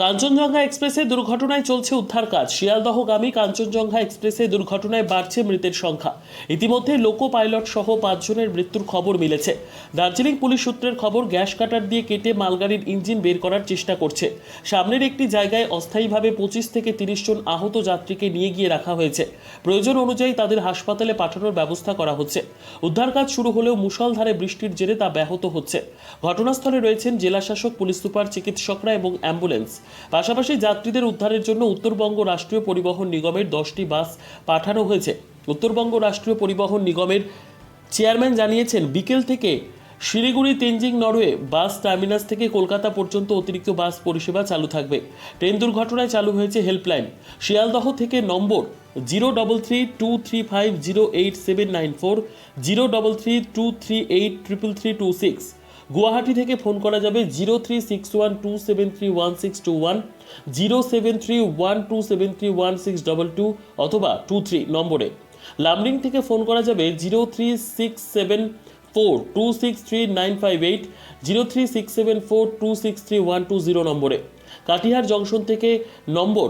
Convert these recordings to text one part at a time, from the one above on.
কাঞ্চনজঙ্ঘা এক্সপ্রেসে দুর্ঘটনায় চলছে উদ্ধার কাজ শিয়ালদহগামী কাঞ্চনজঙ্ঘা এক্সপ্রেসে দুর্ঘটনায় বাড়ছে মৃতের সংখ্যা। ইতিমধ্যে লোকো পাইলট সহ পাঁচজনের মৃত্যুর খবর মিলেছে। দার্জিলিং পুলিশ সূত্রের খবর, গ্যাস কাটার দিয়ে কেটে মালগাড়ির ইঞ্জিন বের করার চেষ্টা করছে। সামনের একটি জায়গায় অস্থায়ীভাবে পঁচিশ থেকে তিরিশ জন আহত যাত্রীকে নিয়ে গিয়ে রাখা হয়েছে। প্রয়োজন অনুযায়ী তাদের হাসপাতালে পাঠানোর ব্যবস্থা করা হচ্ছে। উদ্ধার কাজ শুরু হলেও মুষলধারে বৃষ্টির জেরে তা ব্যাহত হচ্ছে। ঘটনাস্থলে রয়েছেন জেলাশাসক, পুলিশ সুপার, চিকিৎসকরা এবং অ্যাম্বুলেন্স। পাশাপাশি যাত্রীদের উদ্ধারের জন্য উত্তরবঙ্গ রাষ্ট্রীয় পরিবহন নিগমের দশটি বাস পাঠানো হয়েছে। উত্তরবঙ্গ রাষ্ট্রীয় পরিবহন নিগমের চেয়ারম্যান জানিয়েছেন, বিকেল থেকে শিলিগুড়ি তেঞ্জিং নরওয়ে বাস টার্মিনাস থেকে কলকাতা পর্যন্ত অতিরিক্ত বাস পরিষেবা চালু থাকবে। ট্রেন দুর্ঘটনায় চালু হয়েছে হেল্পলাইন। শিয়ালদহ থেকে নম্বর zero double three two three five zero eight seven nine four, zero double three two three eight triple three two six. Guwahati থেকে ফোন করা যাবে zero three six one two seven three one six two one, zero seven three one two seven three one six double two অথবা two three নম্বরে। লামডিং থেকে phone করা যাবে zero three six seven four two six three nine five eight, zero three six seven four two six three one two zero নম্বরে। Katihar junction থেকে নম্বর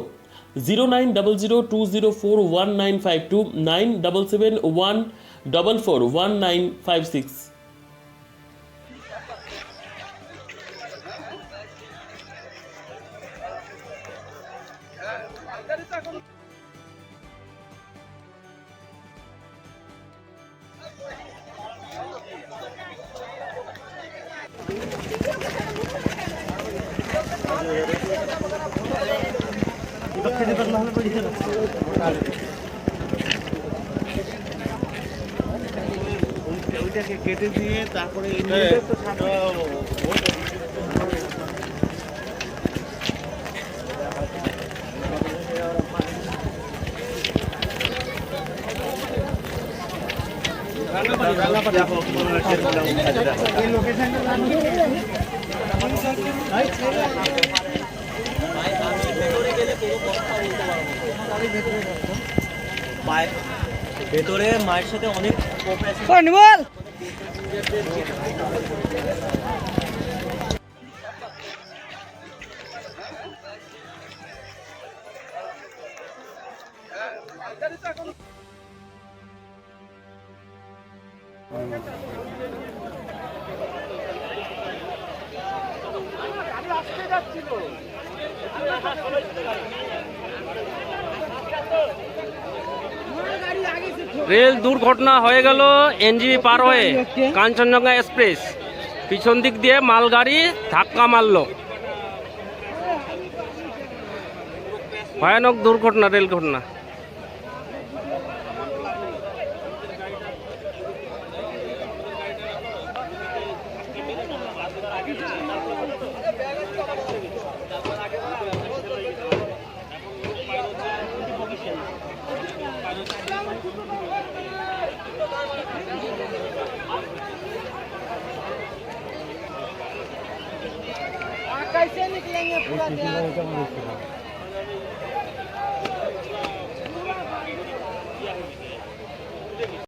zero nine double zero two zero four one nine five two nine double seven one double four one nine five six. ওইটাকে কেটে দিয়ে তারপরে তো সামনে ভেতরে মায়ের সাথে অনেক কোঅপারেশন রেল দুর্ঘটনা হয়ে গেল এনজিবি পার হয়ে। কাঞ্চনজঙ্ঘা এক্সপ্রেস। পিছন দিক দিয়ে মালগাড়ি ধাক্কা মারল। ভয়ানক দুর্ঘটনা, রেল ঘটনা कैसे निकलेंगे पूरा ध्यान